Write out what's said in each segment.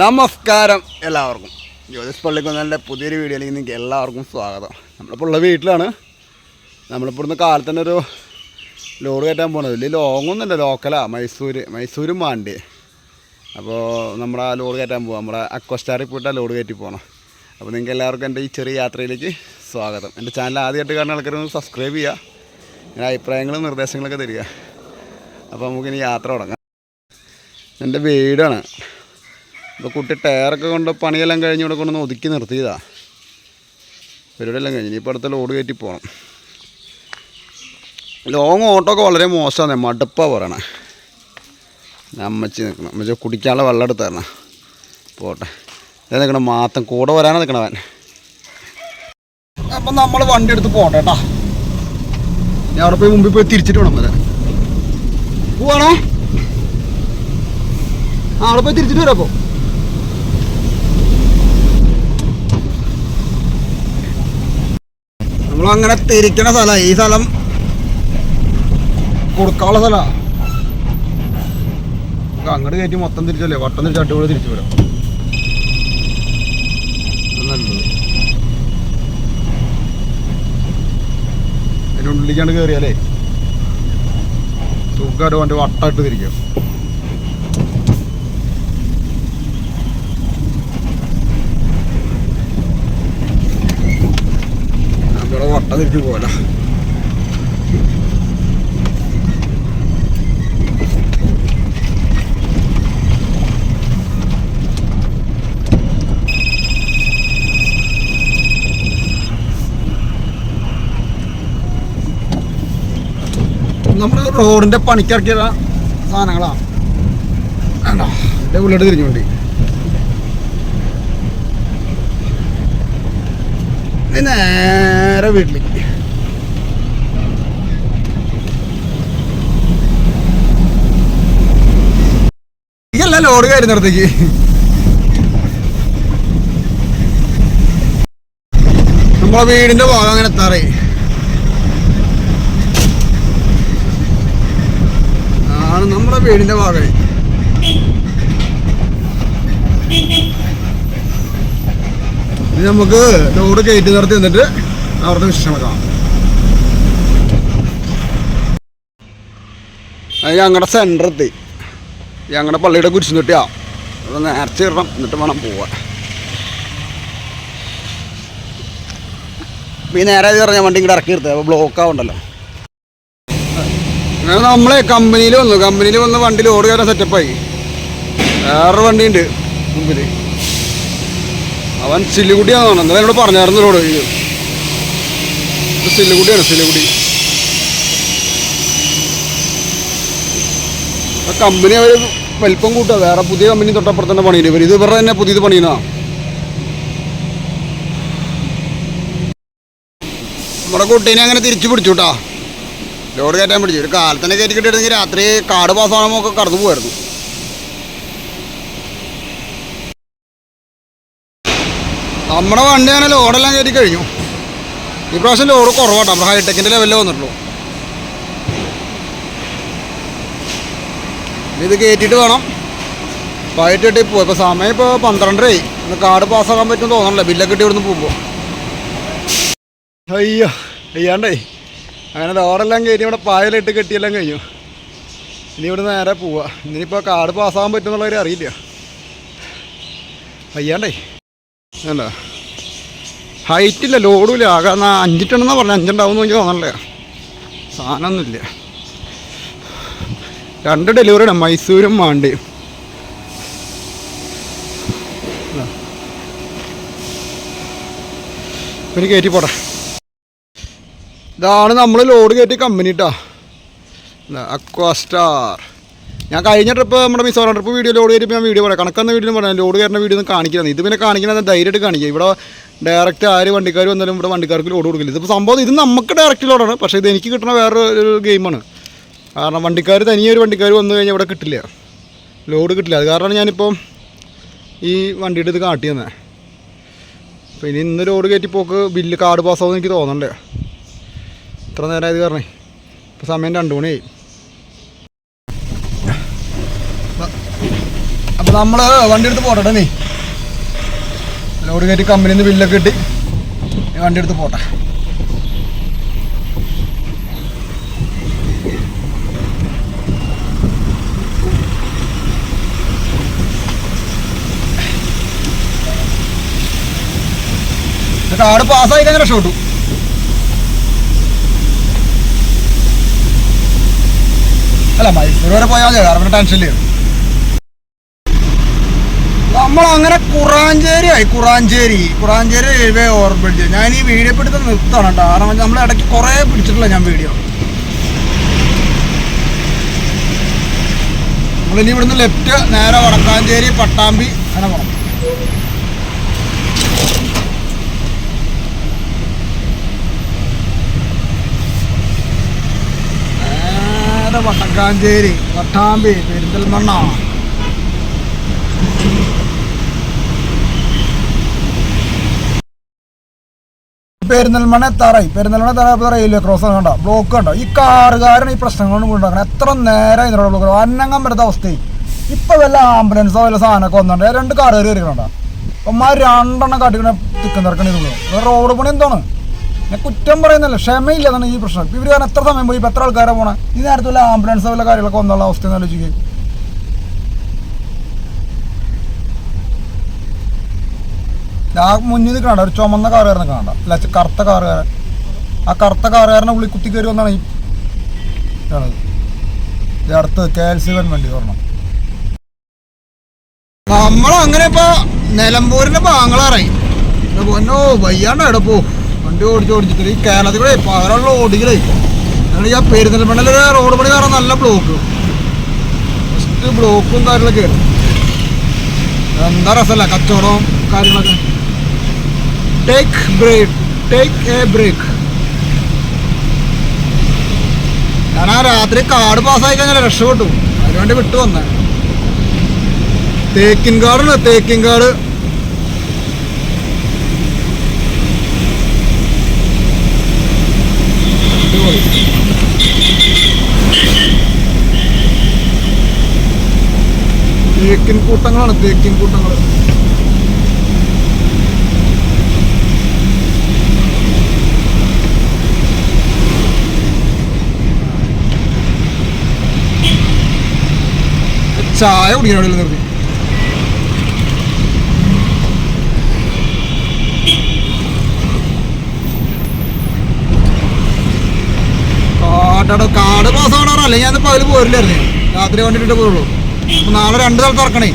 നമസ്കാരം എല്ലാവർക്കും. ജ്യോതിഷ് പള്ളിക്കൊന്നലിന്റെ പുതിയൊരു വീഡിയോയിലേക്ക് നിങ്ങൾക്ക് എല്ലാവർക്കും സ്വാഗതം. നമ്മളിപ്പോൾ ഉള്ള വീട്ടിലാണ്. നമ്മളിപ്പോൾ ഇന്ന് കാലത്ത് തന്നെ ഒരു ലോഡ് കയറ്റാൻ പോകുന്നത് വലിയ ലോങ്ങൊന്നുമില്ല ലോക്കലാ. മൈസൂർ മൈസൂരും മാണ്ടി. അപ്പോൾ നമ്മുടെ ആ ലോഡ് കയറ്റാൻ പോകാം നമ്മുടെ അക്വസ്റ്റാറിൽ പോയിട്ട് ലോഡ് കയറ്റി പോകണം അപ്പോൾ നിങ്ങൾക്ക് എല്ലാവർക്കും എന്റെ ഈ ചെറിയ യാത്രയിലേക്ക് സ്വാഗതം. എന്റെ ചാനൽ ആദ്യമായിട്ട് കാണുന്ന ആൾക്കാരൊന്ന് സബ്സ്ക്രൈബ് ചെയ്യുക. ഞാൻ അഭിപ്രായങ്ങളും നിർദ്ദേശങ്ങളൊക്കെ തരിക. അപ്പോൾ നമുക്കിനി യാത്ര തുടങ്ങാം. എന്റെ വീടാണ്. ഇപ്പോൾ കുട്ടി ടയറൊക്കെ കൊണ്ട് പണിയെല്ലാം കഴിഞ്ഞ് ഇവിടെ കൊണ്ടൊന്ന് ഒതുക്കി നിർത്തിയതാ. പരിപാടിയെല്ലാം കഴിഞ്ഞ്. ഇനിയിപ്പോൾ അടുത്ത ലോഡ് കയറ്റി പോകണം ലോങ് ഓട്ടോ ഒക്കെ വളരെ മോശമാണ്. മടുപ്പാ പറയണേ. അമ്മച്ചി നിൽക്കണം അമ്മച്ചി കുടിക്കാനുള്ള വെള്ളം എടുത്ത് തരണം പോട്ടെ. ഇതേ നിൽക്കണം മാത്രം കൂടെ വരാനാണ് നിൽക്കണവൻ അപ്പം നമ്മൾ വണ്ടി എടുത്ത് പോട്ടെ കേട്ടാ. ഞാൻ അവിടെ പോയി മുമ്പിൽ പോയി തിരിച്ചിട്ട് വേണം വരാൻ. പോവാണോ? അവിടെ പോയി തിരിച്ചിട്ട് വരാം അപ്പോൾ നമ്മളങ്ങനെ തിരിക്കണ സ്ഥലം. ഈ സ്ഥലം കൊടുക്കാനുള്ള സ്ഥലമാണ് അങ്ങോട്ട് കയറ്റി മൊത്തം തിരിച്ചല്ലേ? വട്ടം തിരിച്ച് അടിപൊളി തിരിച്ചു വരാം. നല്ലത്. കയറിയാലേ സുഖമായിട്ട് വണ്ടി വട്ടമായിട്ട് തിരിക്കാം. തിരിച്ച് പോകല റോഡിന്റെ പണിക്കിറക്കിയ സാധനങ്ങളാണ് വേണ്ട എന്റെ ഉള്ളിട്ട് തിരിഞ്ഞുകൊണ്ട് ഇനി നേരെ വീട്ടിലേക്ക് ഇല്ല ലോഡ് നമ്മളെ വീടിന്റെ ഭാഗം അങ്ങനെ എത്താറേ. ആണ് നമ്മുടെ വീടിന്റെ ഭാഗം. ഇനി നമുക്ക് ലോഡ് കയറ്റി നിർത്തി നിന്നിട്ട് അവിടുത്തെ വിശേഷങ്ങൾ കാണാം. അത് ഞങ്ങളുടെ സെന്റർ എത്തി. ഞങ്ങളുടെ പള്ളിയുടെ കുരിശ് തൊട്ടിയാ. അത് നേർച്ച ഇടണം എന്നിട്ട് വേണം പോവാൻ. ഈ നേരെ പറഞ്ഞ വണ്ടി ഇങ്ങോട്ട് ഇറക്കി നിർത്തുക അപ്പോൾ ബ്ലോക്ക് ആവണ്ടല്ലോ. അങ്ങനെ നമ്മളെ കമ്പനിയിൽ വന്നു. കമ്പനിയിൽ വന്ന് വണ്ടി ലോഡ് കയറാൻ സെറ്റപ്പായി വേറൊരു വണ്ടിയുണ്ട് മുമ്പിൽ അവൻ ചില്ലുകുട്ടിയാണെന്നാണ് എന്നാലും എന്നോട് പറഞ്ഞായിരുന്നു റോഡ് ഇത് സില്ലുകുട്ടിയാണ് സില്ലുകുട്ടി. ആ കമ്പനി അവർ വലിപ്പം കൂട്ടുക. വേറെ പുതിയ കമ്പനി തൊട്ടപ്പുറത്ത് തന്നെ പണിയില്ല ഇവർ ഇത് ഇവരുടെ തന്നെ പുതിയത് പണിയുന്നതാ നമ്മുടെ കുട്ടീനെ അങ്ങനെ തിരിച്ചു പിടിച്ചു കേട്ടാ ലോഡ് കയറ്റാൻ പിടിച്ചു. ഒരു കാലത്തന്നെ കയറ്റി കിട്ടിയിരുന്നെങ്കിൽ രാത്രി കാട് പാസ്സാകുമ്പോൾ ഒക്കെ കടന്നു പോകായിരുന്നു നമ്മുടെ വണ്ടി അങ്ങനെ ലോഡെല്ലാം കയറ്റി കഴിഞ്ഞു. ഈ പ്രാവശ്യം ലോഡ് കുറവാട്ടോ. നമ്മുടെ ഹൈടെക്കിന്റെ ലെവലിൽ വന്നിട്ടുള്ളൂ. ഇത് കയറ്റിയിട്ട് വേണം. പായിട്ട് പോകും ഇപ്പോൾ സമയം ഇപ്പോൾ പന്ത്രണ്ടരയായി. ഇന്ന് കാർഡ് പാസ്സാക്കാൻ പറ്റും തോന്നണല്ലേ. ബില്ലൊക്കെ കിട്ടി ഇവിടുന്ന് പോകുമ്പോൾ അയ്യോ അയ്യാണ്ടേ. അങ്ങനെ ലോഡെല്ലാം കയറ്റി ഇവിടെ പായലിട്ട് കെട്ടിയെല്ലാം കഴിഞ്ഞു. ഇനി ഇവിടെ നേരെ പോവുക ഇനിയിപ്പോൾ കാർഡ് പാസ്സാകാൻ പറ്റുമെന്നുള്ളവരെ അറിയില്ല. അയ്യാണ്ടേ. അല്ല ഹൈറ്റ് ഇല്ല ലോഡും ഇല്ല ആകെ എന്നാൽ അഞ്ചിട്ടെണ്ണെന്നാ പറഞ്ഞത് അഞ്ചുണ്ടാവും എനിക്ക് തോന്നണല്ലേ. സാധനമൊന്നുമില്ല. രണ്ട് ഡെലിവറി ഇടാം മൈസൂരും മാണ്ടിയും പിന്നെ കയറ്റി പോട്ടെ ഇതാണ് നമ്മൾ ലോഡ് കയറ്റി കമ്പനി കേട്ടോ അക്വാസ്റ്റാർ. ഞാൻ കഴിഞ്ഞ ട്രിപ്പ് നമ്മുടെ മിസോറാം ട്രിപ്പ് വീഡിയോ ലോഡ് ചെയ്തിട്ട് ഞാൻ വീഡിയോ പറയാം. കണക്കെന്ന വീഡിയോ പറയാം. ലോഡ് കയറുന്ന വീഡിയോ ഒന്നും കാണിക്കുന്നത് ഇത് പിന്നെ കാണിക്കുന്നത് ധൈര്യമായിട്ട് കാണിക്കുക ഇവിടെ ഡയറക്റ്റ് ആര് വണ്ടിക്കാർ വന്നാലും ഇവിടെ വണ്ടിക്കാർക്ക് ലോഡ് കൊടുക്കില്ല. ഇതിപ്പോൾ സംഭവം ഇത് നമുക്ക് ഡയറക്റ്റ് ലോഡാണ് പക്ഷേ ഇത് എനിക്ക് കിട്ടുന്ന വേറെ ഒരു ഗെയിമാണ് കാരണം വണ്ടിക്കാർ തനിയൊരു വണ്ടിക്കാർ വന്നു കഴിഞ്ഞാൽ ഇവിടെ കിട്ടില്ല. ലോഡ് കിട്ടില്ല. അത് കാരണമാണ് ഞാനിപ്പോൾ ഈ വണ്ടിയുടെ ഇത് കാട്ടി തന്നെ അപ്പോൾ ഇനി ഇന്ന് ലോഡ് കയറ്റി പോക്ക് ബില്ല് കാർഡ് പാസ്സാവുമെന്ന് എനിക്ക് തോന്നണ്ടേ. ഇത്ര നേരമായത് കാരണേ. ഇപ്പോൾ സമയം രണ്ട് മണിയായി. അപ്പോൾ നമ്മൾ വണ്ടി എടുത്ത് പോട്ടെ നീ. ലോഡ് കയറ്റി കമ്പനിയിൽ നിന്ന് ബില്ലൊക്കെ കിട്ടി. വണ്ടി എടുത്ത് പോട്ടെ. കാട് പാസ്സായി കഴിഞ്ഞ രക്ഷപ്പെട്ടു അല്ല മൈസൂർ വരെ പോയാൽ മതി കാരണം ടെൻഷനില്ല നമ്മൾ അങ്ങനെ കുറാഞ്ചേരി ആയി കുറാഞ്ചേരി കുറാഞ്ചേരി റെയിൽവേ ഓവർബ്രിഡ്ജ് ഞാൻ ഈ വീഡിയോ പിടുത്ത് നിർത്തണം കേട്ടോ. കാരണം നമ്മൾ ഇടയ്ക്ക് കുറേ പിടിച്ചിട്ടില്ല ഞാൻ വീഡിയോ നമ്മളിനി ഇവിടുന്ന് ലെഫ്റ്റ് നേരെ വടക്കാഞ്ചേരി പട്ടാമ്പി അങ്ങനെ പോകണം നേരെ വടക്കാഞ്ചേരി പട്ടാമ്പി പെരിന്തൽമണ്ണ. പെരുന്തൽമണ്ണ തറയും പെരുന്നൽമണ തറ റെയിൽവേ ക്രോസ് കണ്ട? ബ്ലോക്ക് കണ്ടോ? ഈ കാറുകാരൻ ഈ പ്രശ്നങ്ങൾ ഉണ്ടാക്കണം എത്ര നേരം ഇതിനോട് ബ്ലോക്ക് അന്നങ്ങം വരുന്ന അവസ്ഥയും ഇപ്പൊ വല്ല ആംബുലൻസോ വല്ല സാധനമൊക്കെ വന്നിട്ടുണ്ട്. രണ്ട് കാറുകാർ കയറിക്കണ്ട അമ്മമാർ രണ്ടെണ്ണം കാട്ടിക്കണ തിക്കം തിരക്കണി റോഡ് പണി എന്താണ്? ഞാൻ കുറ്റം പറയുന്നില്ല. ക്ഷമയില്ല എന്നാണ് ഈ പ്രശ്നം. ഇവർ കാരണം എത്ര സമയം പോയി? ഇപ്പൊ എത്ര ആൾക്കാരെ പോണേ? ഈ നേരത്തെ വല്ല ആംബുലൻസോ വല്ല കാര്യങ്ങളൊക്കെ വന്നുള്ള അവസ്ഥ എന്ന് ആലോചിക്കുക ആ മുന്നിൽ കാണാം ഒരു ചുമന്ന കാറുകാരനെ കാണണ്ട അല്ല കറുത്ത കാറുകാരൻ ആ കറുത്ത കാറുകാരനെ ഉള്ളിൽ കുത്തി കയറി വന്നാണ് ഈ അടുത്ത് കെ എൽ സി വൻ വണ്ടി പറഞ്ഞു നമ്മളങ്ങനെ ഇപ്പൊ നിലമ്പൂരിന്റെ ബാങ്ങളാറായി പൊന്നോ വയ്യാണ്ട് എവിടെ പോ? വണ്ടി ഓടിച്ച് ഓടിച്ചിട്ട് ഈ കേരളത്തിൽ കൂടെ പകരമുള്ള ഓടികളെ. ഞങ്ങൾ ഈ ആ റോഡ് പണി കാരണം നല്ല ബ്ലോക്ക് ഫസ്റ്റ് ബ്ലോക്കും കാര്യങ്ങളൊക്കെ ആയിരുന്നു. എന്താ കച്ചവടവും കാര്യങ്ങളൊക്കെ. Take break take a break ഞാൻ ആ രാത്രി കാർഡ് പാസ്സായി കഴിഞ്ഞാൽ രക്ഷപ്പെട്ടു. അതിനുവേണ്ടി വിട്ടു വന്നേ. തേക്കിൻ കാർഡാണ് തേക്കിൻ കൂട്ടങ്ങളാണ് തേക്കിൻ കൂട്ടങ്ങൾ ചായ കുടിക്കാൻ നിർത്തി. കാട്ടട കാട് പാസ്സാവണോ അല്ലെങ്കിൽ ഞാൻ പകൽ പോരില്ലായിരുന്നു. രാത്രി വണ്ടിട്ടേ പോയുള്ളൂ അപ്പൊ നാളെ രണ്ട് സ്ഥലത്ത് ഇറക്കണേ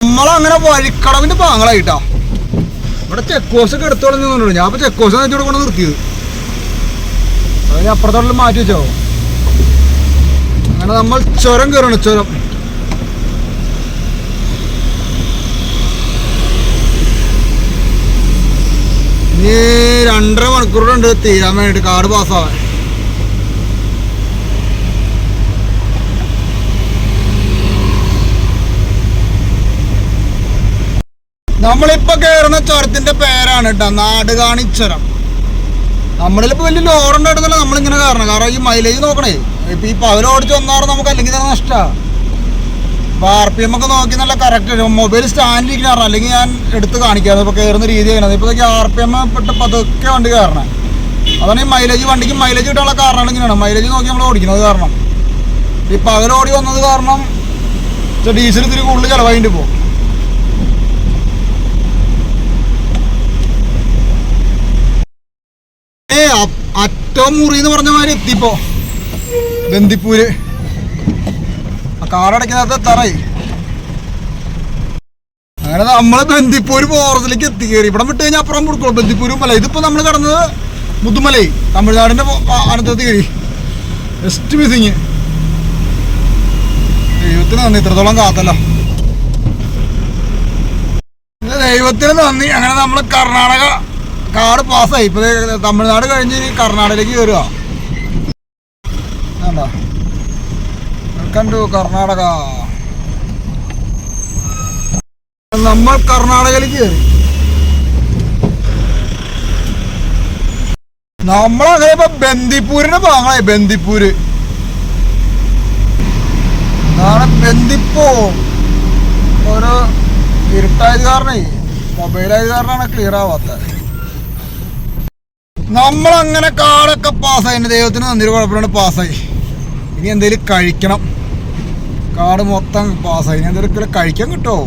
നമ്മളങ്ങനെ വഴിക്കടവിന്റെ പാങ്ങളായിട്ടാ ഇവിടെ ചെക്ക് പോസ്റ്റ് ഒക്കെ എടുത്തോളം നിന്നുള്ളൂ ഞാൻ ഇപ്പൊ ചെക്ക് പോസ്റ്റ് ഇവിടെ കൊണ്ട് നിർത്തിയത്. അതിന് അപ്പുറത്തോട്ട് മാറ്റി വെച്ചോ. അങ്ങനെ നമ്മൾ ചുരം കയറണം ചുരം. ഇനി രണ്ടര മണിക്കൂറുണ്ട് തീരാൻ വേണ്ടിട്ട് കാർഡ് പാസ്സാവാൻ നമ്മളിപ്പോ കേറുന്ന ചുരത്തിന്റെ പേരാണ് കേട്ടോ നാടുകാണി ചുരം നമ്മളിപ്പോ വലിയ ലോറുണ്ടായിരുന്നല്ലോ നമ്മളിങ്ങനെ കയറണം കാരണം ഈ മൈലേജ് നോക്കണേ. ഇപ്പൊ ഈ പവർ ഓടിച്ചു വന്നാറ് നമുക്ക് അല്ലെങ്കിൽ തന്നെ നഷ്ടമാണ് അപ്പോൾ ആർ പി എം ഒക്കെ നോക്കി നല്ല കറക്റ്റ് മൊബൈൽ സ്റ്റാൻഡിൽ ഇരിക്കണം അല്ലെങ്കിൽ ഞാൻ എടുത്ത് കാണിക്കാറ് ഇപ്പോൾ കയറുന്ന രീതി ചെയ്യണത് ഇപ്പോൾ ആർ പി എം പെട്ട് പതുക്കെ വണ്ടി കയറണം അതാണ് ഈ മൈലേജ് വണ്ടിക്ക് മൈലേജ് കിട്ടാനുള്ള കാരണം ഇങ്ങനെയാണ്. മൈലേജ് നോക്കി നമ്മൾ ഓടിക്കുന്നത് കാരണം. ഈ പകൽ ഓടി വന്നത് കാരണം ഡീസൽ ഇത്തിരി കൂടുതൽ ചിലവായിട്ട് പോകും ഏ അ- അറ്റം മുറി എന്ന് പറഞ്ഞ മാതിരി എത്തിപ്പോ. ബന്ദിപ്പൂര് കാടടയ്ക്കുന്നത് തറയി അങ്ങനെ നമ്മൾ ബന്ദിപ്പൂര് ഫോറസ്റ്റിലേക്ക് എത്തി കയറി. ഇവിടെ വിട്ട് കഴിഞ്ഞാൽ അപ്പുറം കൊടുക്കുള്ളൂ. ബന്ദിപ്പൂരും മല. ഇതിപ്പോ നമ്മൾ കടന്നത് മുതുമലൈ. തമിഴ്നാടിന്റെ അനന്തത്തി കയറി. ജസ്റ്റ് മിസ്സിങ് ദൈവത്തിന് നന്ദി. ഇത്രത്തോളം കാത്തല്ല. ദൈവത്തിന് നന്ദി. അങ്ങനെ നമ്മൾ കർണാടക കാട് പാസ്സായി. ഇപ്പൊ തമിഴ്നാട് കഴിഞ്ഞ് കർണാടകയിലേക്ക് കയറുക കണ്ടു? കർണാടക. നമ്മൾ കർണാടകയിലേക്ക് കയറി നമ്മളങ്ങനെ ഇപ്പൊ ബന്ദിപ്പൂരിന്റെ ഭാഗങ്ങളായി. ബന്ദിപ്പൂര്. എന്തിപ്പോ ഒരു ഇരുട്ടായത് കാരണേ. മൊബൈലായത് കാരണമാണ് ക്ലിയർ ആവാത്തത്. നമ്മളങ്ങനെ കാടൊക്കെ പാസ്സായി എന്റെ ദൈവത്തിന് നന്ദി കുഴപ്പമില്ലാണ്ട് പാസ്സായി. ഇനി എന്തെങ്കിലും കഴിക്കണം. കാട് മൊത്തം പാസ്സായി. ഇനി എന്തെങ്കിലും കഴിക്കാൻ കിട്ടുമോ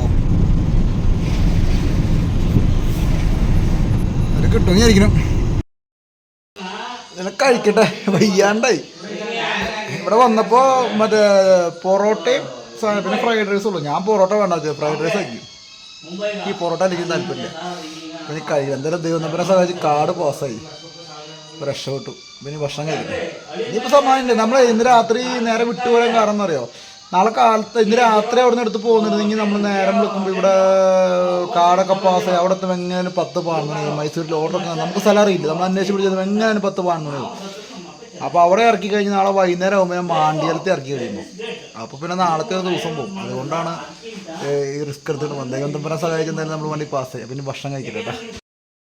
അത് ഞാൻ വിചാരിക്കണം ഇതിനെ കഴിക്കട്ടെ. വയ്യാണ്ടായി. ഇവിടെ വന്നപ്പോൾ മറ്റേ പൊറോട്ടയും പിന്നെ ഫ്രൈഡ് റൈസും ഉള്ളു. ഞാൻ പൊറോട്ട വേണ്ട ഫ്രൈഡ് റൈസ് ആയിരിക്കും ഈ പൊറോട്ട എനിക്ക് താല്പര്യമില്ല. പിന്നെ എന്തായാലും ദൈവം സഹായിച്ച് കാട് പാസ്സായി. രക്ഷപ്പെട്ടു. പിന്നെ ഭക്ഷണം കഴിക്കും ഇനിയിപ്പോൾ സമാനമില്ല നമ്മൾ ഇന്ന് രാത്രി നേരെ വിട്ടുപോയാൻ കാരണം അറിയോ നാളെ കാലത്ത് ഇന്ന് രാത്രി അവിടെ നിന്ന് എടുത്ത് പോകുന്നുണ്ടെങ്കിൽ നമ്മൾ നേരം വിളിക്കുമ്പോൾ ഇവിടെ കാടൊക്കെ പാസ് അവിടെ എത്തുമ്പോൾ എങ്ങനെ പത്ത് പാടുന്നു മൈസൂരിൽ ഓർഡറൊക്കെ നമുക്ക് സ്ഥലം അറിയില്ല. നമ്മൾ അന്വേഷിച്ച് പിടിച്ചത് എങ്ങനെ പത്ത് പാടുന്നു അപ്പോൾ അവിടെ ഇറക്കി കഴിഞ്ഞ് നാളെ വൈകുന്നേരം ആകുമ്പോൾ ഞാൻ മാണ്ടിയലത്ത് ഇറക്കി കഴിയുമ്പോൾ അപ്പോൾ പിന്നെ നാളത്തെ ഒരു ദിവസം പോകും. അതുകൊണ്ടാണ് ഈ റിസ്ക് എടുത്തിട്ട് വന്നത്. തമ്പനെ സഹായിച്ചെന്തായാലും നമ്മൾ വണ്ടി പാസ് ചെയ്യാം പിന്നെ ഭക്ഷണം കേട്ടോ